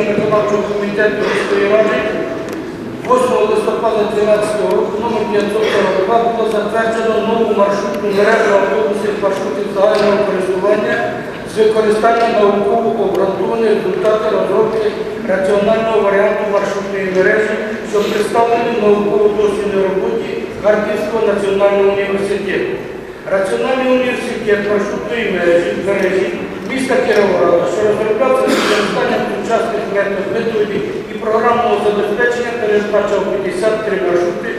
рішення комітету міської ради 8 листопада 2012 року номер 542 було затверджено нову маршрутну мережу автобусів маршрутів загального користування з використанням науково обґрунтованих результатів розробки раціонального варіанту маршрутної мережі, що представлені в науково-дослідній роботі Харківського національного університету. Раціональний університет маршрутної мережі міста Кіровограда, що розроблявся з використанням сучасних методів, і програмного забезпечення, передбачав 53 маршрути,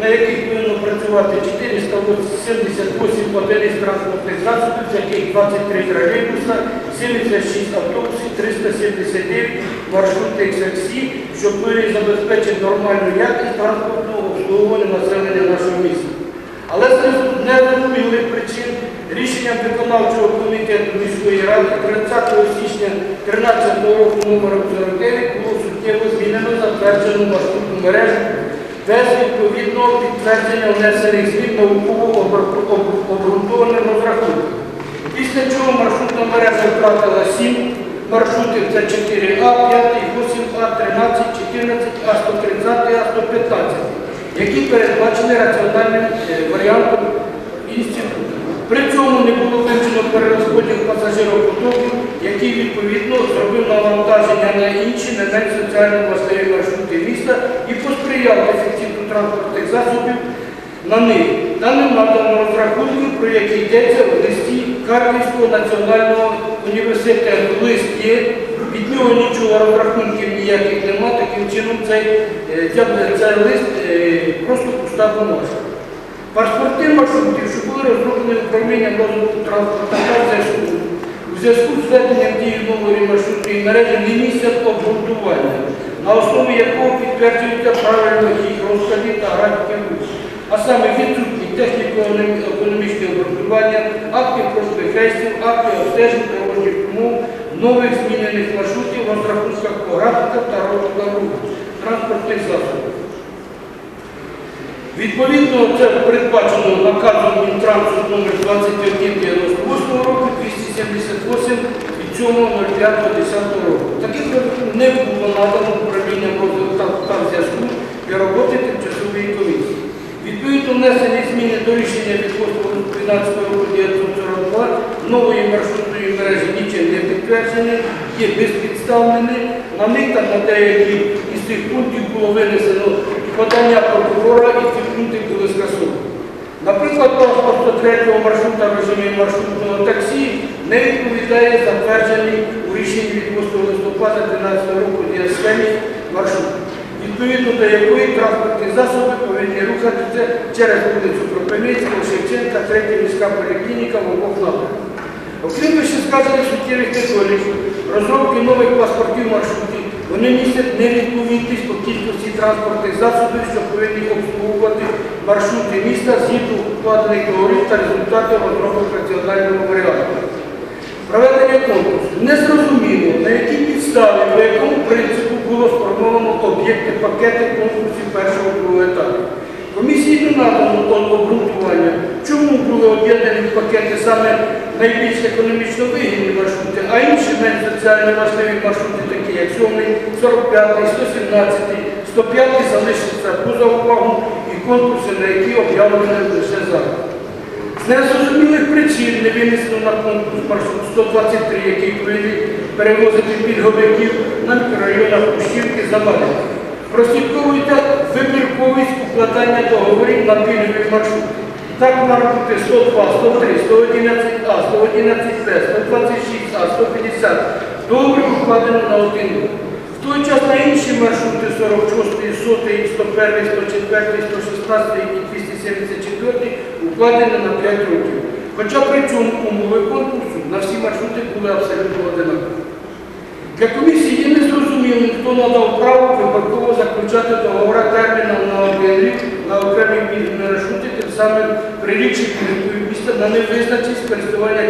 на яких повинно працювати 478 одиниць транспортних засобів, з яких 23 тролейбуса, 76 автобусів, 379 маршрутних таксі, що повинні забезпечити нормальну якість транспортного обслуговування населення нашого міста. Але з незрозумілих причин рішенням виконавчого комітету міської ради 30 січня 2013 року номером 49 було суттєво змінено затверджену маршрутну мережу без відповідного підтвердження внесених змін науково обґрунтованим розрахунком. Після чого маршрутна мережа втратила 7 маршрутів це 4А, 5, 8А, 13, 14, А130, А115 які передбачені раціональним е, варіантом інституту. При цьому не було вивчено перерозподіл пасажиропотоку, який відповідно зробив навантаження на інші, не менш соціально важливі маршрути міста і посприяв ефективну транспортних засобів на них. Даним надано розрахунки, про які йдеться в листі Харківського національного університету. Лист є, від нього нічого розрахунків ніяких нема, таким чином цей, е, цей лист е, просто пуста бумажка. Паспорти маршрутів, що були розроблені управлінням розвитку транспорту. У зв'язку з введенням дії нової маршрутної мережі не місцять обґрунтування, на основі якого підтверджується правильно їх розкладів та графіки руху. А саме відсутні техніко-економічне обґрунтування, акти проспехрестів, акти обстежень дорожніх умов, нових змінених маршрутів, розрахунках по графіках та руху транспортних засобів. Відповідно, це передбачено наказом Мінтрансу номер 2198 року 278 від 7.05.10 року. Таких не було надано управлінням розвитку та, зв'язку для роботи тимчасової комісії. Відповідно, внесені зміни до рішення від 12 року 942 нової маршрутної мережі нічим не підтверджені, є безпідставними. На них та на деякі із цих пунктів було винесено подання прокурора і пункти були скасовані. Наприклад, паспорт 3 маршрута в режимі маршрутного таксі не відповідає затвердженій у рішенні від 8 листопада 2012 року діасхемі маршруту, відповідно до якої транспортні засоби повинні рухатися через вулицю Кропивницького, Шевченка, 3 міська поліклініка в обох напрямках. Окрім вищесказаних суттєвих недоліків, розробки нових паспортів маршрутів, вони містять невідповідність по кількості транспортних засобів, що повинні обслуговувати маршрути міста згідно укладених договорів та результатів розробок раціонального варіанту. Проведення конкурсу. Незрозуміло, на якій підставі, по якому принципу було сформовано об'єкти пакети конкурсів першого другого етапу. Комісії не надано обґрунтування, чому були об'єднані в пакети саме найбільш економічно вигідні маршрути, а інші менш соціально важливі маршрути, такі як 7, 45, 117, 105 залишаться поза увагу і конкурси, на які об'явлені лише зараз. З незрозумілих причин не винесено на конкурс маршрут 123, який повинен перевозити пільговиків на мікрорайонах Пущівки Забадівки. Прослідковується вибірковість укладання договорів на пільговий маршрут. Так маршрути 102, 103, 111А, 111Б, 126А, 150 договір укладено на один. В той час на інші маршрути 46, 100, 101, 104, 116 і 274 укладені на 5 років. Хоча при цьому умови конкурсу на всі маршрути були абсолютно одинакові. Для комісії є незрозумілим, хто надав право випадково заключати договори терміном на один рік на окремі пільгові маршрути, тим самим приріччя пільгової міста на невизначеність користування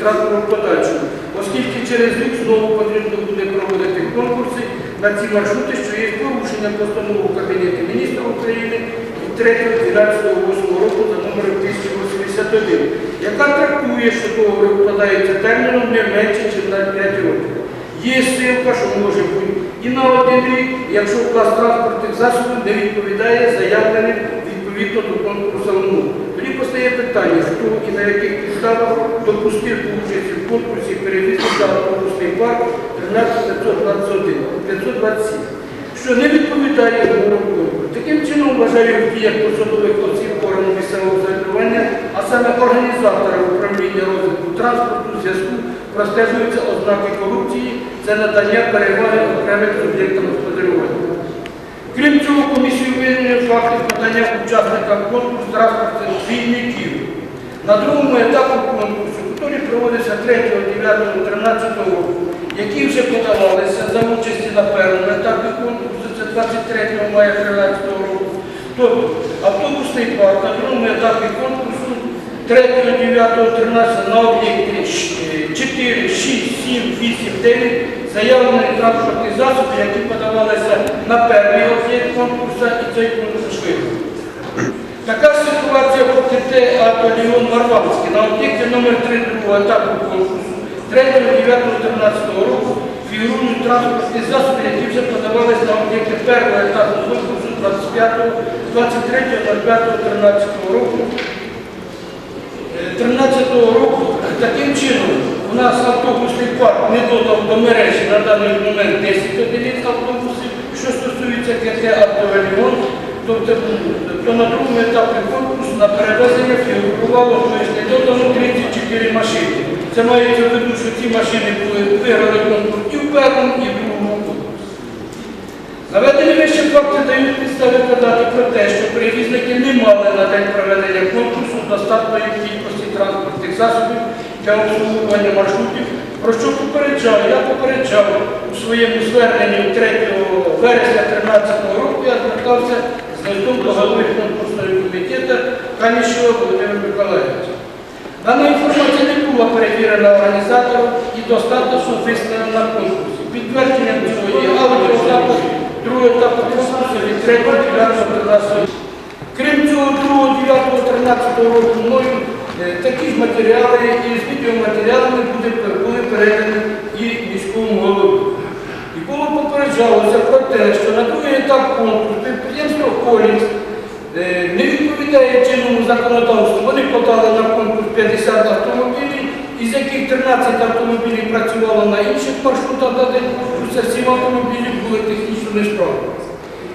транспортом подальшому, оскільки через рік знову потрібно буде проводити конкурси на ці маршрути, що є порушення постанови Кабінету міністрів України від 3.12.8 року за номером 1081, яка трактує, що договори вкладаються терміном не менше, ніж на 5 років. Є ссылка, що може бути і на один рік, якщо клас транспортних засобів не відповідає заявленим відповідно до конкурсу. Тоді постає питання, хто і на яких підставах допустив участь в конкурсі перевізника автобусний парк 13521 527, що не відповідає умовам конкурсу. Таким чином вважаю діях посадових осіб органу місцевого самоврядування, а саме організатора управління розвитку транспорту, зв'язку простежуються ознаки корупції, це надання переваги окремим суб'єктам господарювання. Крім цього, комісію виявлення факти подання учасникам конкурсу транспортних двійників. На другому етапі конкурсу, який проводився 3, 9, 13 року, які вже подавалися за участі на першому етапі конкурсу, це 23 мая 13 року, тобто автобусний парк на другому етапі конкурсу 3, 9, 13 на об'єкті 4, 6, 7, 8, 9 заявлені транспортні засоби, які подавалися на перший об'єкт конкурсу і цей конкурс виграв. Така ситуація по ТТ «Атоліон Варварський» на об'єкті номер 3 другого етапу конкурсу 3 9 13 року фігурують транспортні засоби, які вже подавалися на об'єкти першого етапу конкурсу 25 23 05 13 року. 13 року таким чином у нас автобусний парк не додав до мережі на даний момент 10 одиниць автобусів, що стосується КТ «Автоваліон», тобто то на другому етапі конкурсу на перевезення фігурувало не додано 34 машини. Це мається в виду, що ці машини були виграли конкурс і в першому, і в другому конкурсі. Наведені вище факти дають підстави казати про те, що перевізники не мали на день проведення конкурсу достатньої кількості транспортних засобів для обслуговування маршрутів, про що попереджав, я попереджав у своєму зверненні 3 вересня 2013 року, я звертався з листом до голови конкурсного комітету Канішова Володимира Миколаївича. Дана інформація не була перевірена організатором і достатньо виставлена на конкурсі. Підтвердженням цього є аудіозапис другого етапу конкурсу від 3 9 13 Крім цього, 2 9 13 року мною такі ж матеріали і з відеоматеріалами буде, передані і міському голові. І було попереджалося про те, що на другий етап конкурсу підприємство Колінс е, не відповідає чинному законодавству. Вони подали на конкурс 50 автомобілів, із яких 13 автомобілів працювало на інших маршрутах на день конкурсу, 7 автомобілів були технічно несправні.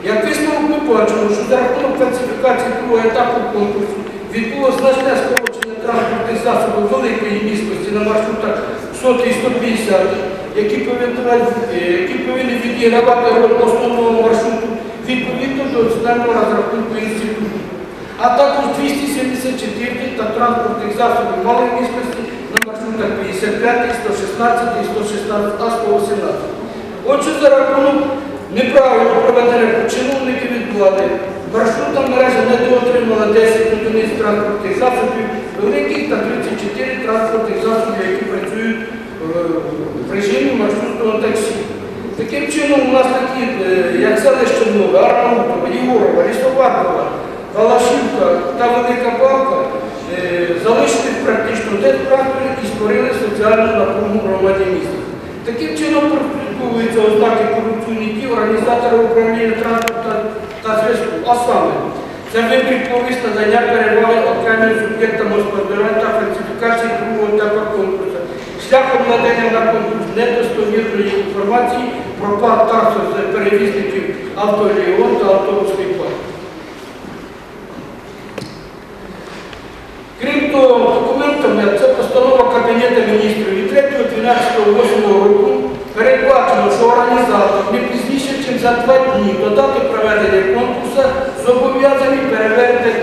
Як висновок ми бачимо, що за рахунок фальсифікації другого етапу конкурсу відбулося значне скорочення транспортних засобів великої міськості на маршрутах 100 і 150, які повинні, відігравати роль основного маршруту відповідно до національного розрахунку інституту, а також 274 та транспортних засобів малої міськості на маршрутах 55, 116, 116, а 118. Отже, за рахунок неправильно проведення чиновників від влади, маршрутна мережа не доотримала 10 одиниць транспортних засобів, в яких та 34 транспортних засобів, які працюють е, в режимі маршрутного таксі. Таким чином, у нас такі, е, як селище Нове, Арнаутова, Єгорова, Лісоваркова, Балашівка та Велика Балка е, залишили практично дезпрактор і створили соціальну напругу громаді міста. Таким чином прослідковуються ознаки корупційних дій організатора управління транспорту та зв'язку, а саме це вибір повість надання переваги окремим суб'єктам господарювання та фальсифікації другого етапу конкурсу, шляхом надання на конкурс недостовірної інформації про парк таксу з перевізників автоліон та автобусний парк. Крім того, документами це постанова Кабінету міністрів від 3.12.8 року передбачено, що організатор не пізніше, ніж за два дні до дати проведення конкурсу зобов'язаний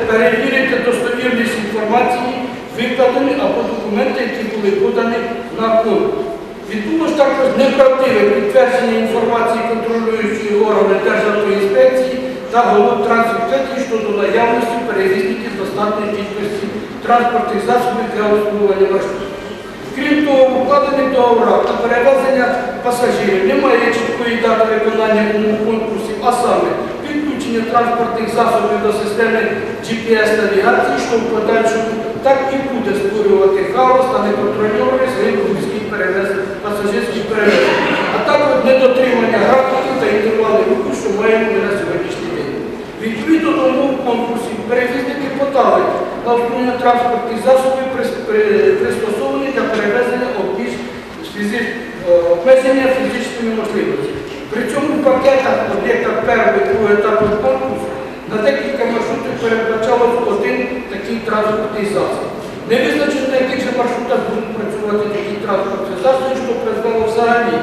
перевірити, достовірність інформації, викладені або документи, які були подані на конкурс. Відбулось також неправдиве підтвердження інформації контролюючої органи Державтоінспекції та голов трансфертів щодо наявності перевізників достатньої кількості транспортних засобів для обслуговування маршрутів. Крім того, в укладених договорах на перевезення пасажирів немає чіткої дати виконання умов конкурсів, а саме підключення транспортних засобів до системи GPS-навігації, що в подальшому так і буде створювати хаос та неконтрольований ринку міських перевезень, пасажирських перевезень, а недотримання графіки та інтервали руху, що маємо на сьогоднішній день. Відповідно до умов конкурсів, перевізники подали на отримання транспортних засобів, пристосовані для перевезення е, обмеження фізичними можливостями. При цьому пакетах об'єктах першого і другого етапу конкурсу на декілька маршрутів передбачалось один такий транспортний засіб. Не визначено, на яких же маршрутах будуть працювати такі транспортні засоби, що призвело взагалі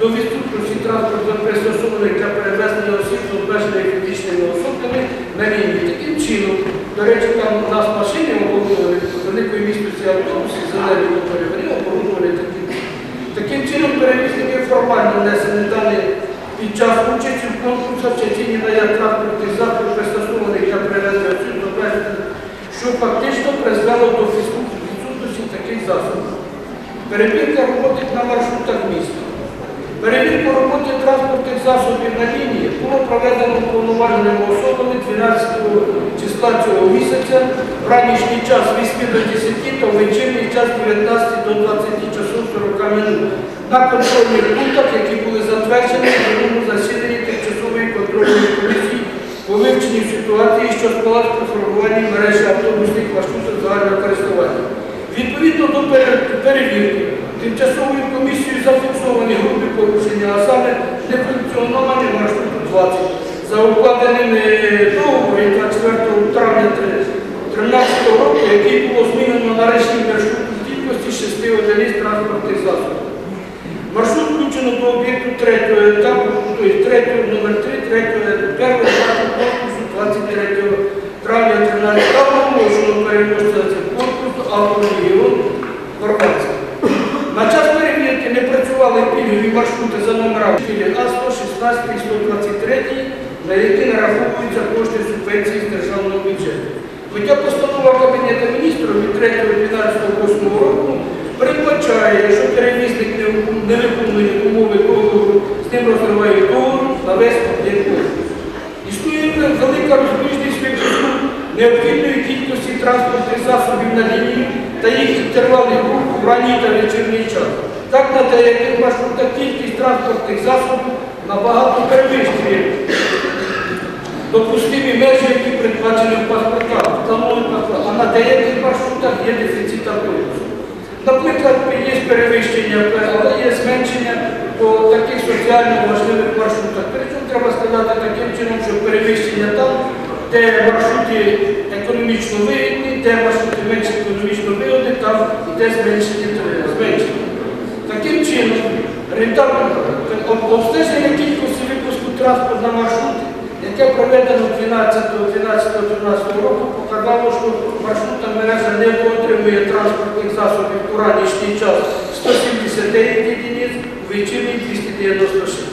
до відсутності транспорту пристосованих для перевезення осіб з обмеженими фізичними особами на лінії. Таким чином, до речі, там у нас машини оборудовали великої місткості автобуси, зелені моторі, вони оборудовали таким. Таким чином, перевізники формально внесені дані під час участі в конкурсах частині дає транспортних засобів пристосованих для перевезення осіб з що фактично призвело до відсутності таких засобів. Перевірка роботи на маршрутах міста. Перевірку роботи транспортних засобів на лінії було проведено повноваженими особами 12 числа цього місяця, в ранішній час 8 до 10 та в вечірній час 19 до 20 часов 40 минут на контрольних пунктах, які були затверджені в минулому засіданні тимчасової контрольної комісії по ситуації, що склалась при формуванні мережі автобусних маршрутів загального користування. Відповідно до перевірки, тимчасовою комісією зафіксовані групи порушення, а саме нефункціонування маршруту 20 за укладеним договором 24 травня 2013 року, який було змінено на режим маршруту кількості 6 одиниць транспортних засобів. Маршрут включено до об'єкту третього етапу, тобто третього номер 3, третього першого етапу конкурсу 23 травня 13 року оголошено переможця цього конкурсу «Авторегіон Хорватська». На час перевірки не працювали пільгові маршрути за номерами А116 і 123, на які нараховуються кошти субвенції з державного бюджету. Хоча постанова Кабінету міністрів від 3.12.8 року передбачає, якщо перевізник не виконує умови договору, з ним розриває договор на весь об'єкт. Існує велика розбіжність випуску необхідної кількості транспортних засобів на лінії та їх інтервалів руху в ранній та вечірній час. Так на деяких маршрутах кількість транспортних засобів набагато перевищує допустимі межі, які передбачені в паспортах, а на деяких маршрутах є дефіцит автобусів. Наприклад, є перевищення, але є зменшення по таких соціально важливих маршрутах. Причому треба сказати таким чином, що перевищення там, де маршрути економічно вигідні, де маршрути менш економічно вигідні, там іде зменшення. зменшення. Таким чином, обстеження кількості випуску транспорту на маршрути, яке проведено 12-12-13 року, показало, що маршрутна мережа не отримує транспортних засобів у ранішній час 179 єдиниць, у вечірній 296.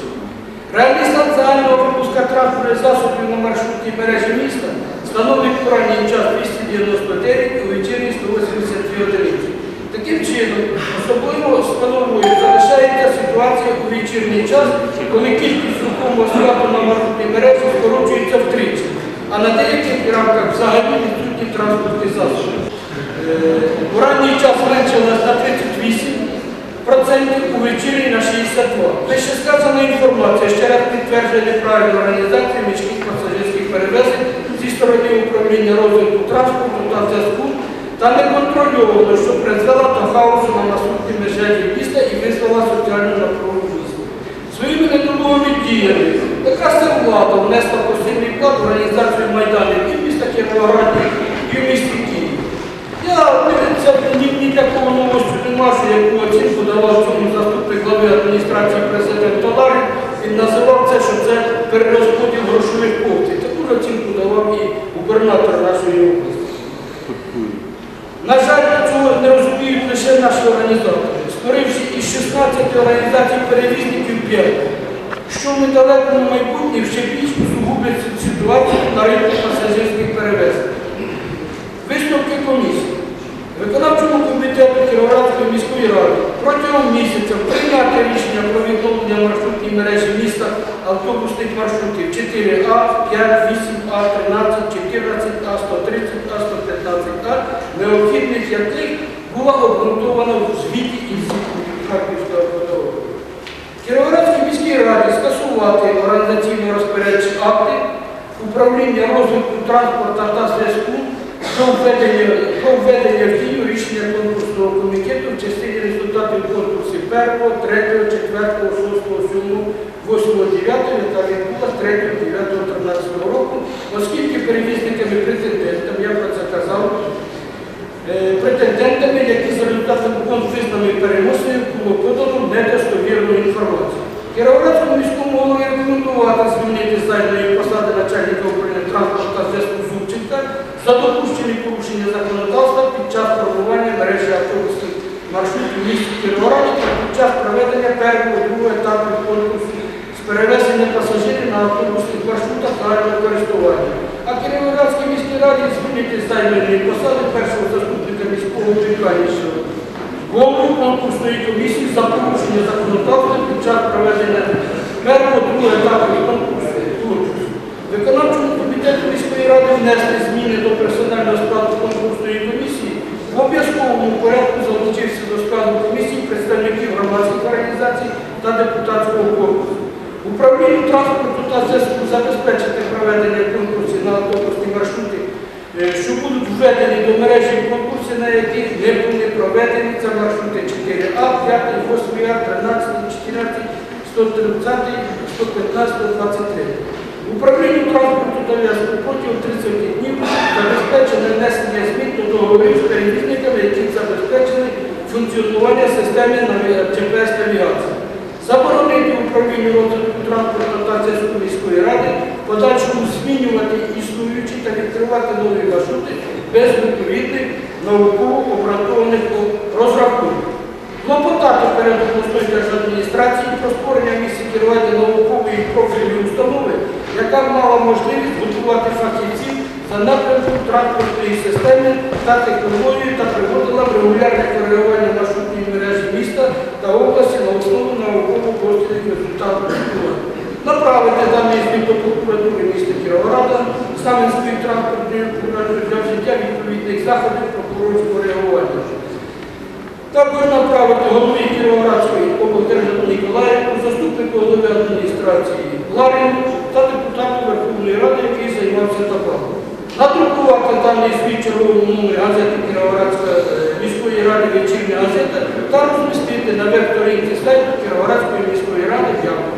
Загального випуска транспортних засобів на маршрутній мережі міста становить у ранній час 299, у вечірній 182 одиниці. Таким чином, особливо складовою залишається ситуація у вечірній час, коли кількість рухомого складу на маршрутній мережі скорочується втричі, а на деяких рамках взагалі відсутні транспортні засоби. Е, У ранній час зменшилась на 38%, у вечірній на 62%. Вище сказана інформація ще раз підтверджує неправильну організацію міських пасажирських перевезень зі сторони управління розвитку транспорту та зв'язку та неконтрольовано, що призвела до хаосу на наступній межі міста і визвала соціальну напругу в місті. Своїми недолугими діями якраз ця влада внесла посильний вклад в організацію майданів і в міста Кіровограді, і в місті Києві. Я це ні, ні такого що яку оцінку давав цьому заступник глави адміністрації президента Ларин. Він називав це, що це перерозподіл грошових коштів. Таку ж оцінку давав і губернатор нашої області. На жаль, цього не розуміють лише наші організатори, створивши із 16 організацій перевізників 5, що в недалекому майбутнє ще більш усугублять ситуацію на ринку пасажирських перевезень. Висновки комісії. Виконавчому комітету Кіровоградської міської ради протягом місяця прийняти рішення про відновлення маршрутній мережі міста автобусних маршрутів 4А, 5, 8А, 13, 14А, 130А, 115А, необхідність яких була обґрунтована в звіті інституту Харківського автодору. Кіровоградській міській раді скасувати організаційно-розпорядчі акти управління розвитку транспорту та зв'язку про введення, в дію рішення конкурсного комітету в частині результатів конкурсів 1, 3, 4, 6, 7, 8, 9, яка відбулася 3, 9, 13 року, оскільки перевізниками претендентами, я про це казав, е, претендентами, які за результатами конкурсної переможців було подано недостовірну інформацію. Кіровоградському міському голові рекомендувати звільнити з займаної посади начальника управління транспорту та зв'язку Зубченка за допущені порушення законодавства під час формування мережі автобусних маршрутів місті Кіровограді та під час проведення першого другого етапу конкурсу з перевезення пасажирів на автобусних маршрутах загального користування. А Кіровоградській міській раді звільнити займаної посади першого заступника міського Віканішого голову конкурсної комісії за порушення законодавства під час проведення першого другого етапу конкурсу. Виконавчому комітету міської ради внесли зміни до персонального складу конкурсної комісії. В обов'язковому порядку залучився до складу комісії представників громадських організацій та депутатського корпусу. Управлінню транспорту та зв'язку забезпечити проведення конкурсів на автобусні маршрути Е, що будуть введені до мережі конкурси, на яких не були проведені це маршрути 4А, 5, 8А, 13, 14, 130, 115, 23. Управлінню транспорту та зв'язку протягом 30 днів забезпечено внесення змін до договорів з перевізниками, які забезпечили функціонування системи наві- GPS-навігації. Заборонити управлінню розвитку транспорту та зв'язку міської ради подальшому змінювати існуючі та відкривати нові маршрути без відповідних науково обґрунтованих розрахунків. Клопотати перед обласною держадміністрацією про створення в місті керування наукової профільної установи, яка мала можливість готувати фахівців за напрямком транспортної системи та технології та приводила в регулярне коригування маршрутної мережі міста та області на основу науково-дослідних результатів тестування. Направити даний звіт до прокуратури міста Кіровограда, Саменської транспортної прокуратури для вжиття відповідних заходів прокурорського реагування. Також направити голові Кіровоградської облдержави Ніколаєву, заступнику голови адміністрації Ларіну та депутату Верховної Ради, який займався ТАПАом. Надрукувати даний свій черговий номер газети Кіровоградської е, міської ради вечірня газета та розмістити на веб-сторінці сайту Кіровоградської міської ради. Дякую.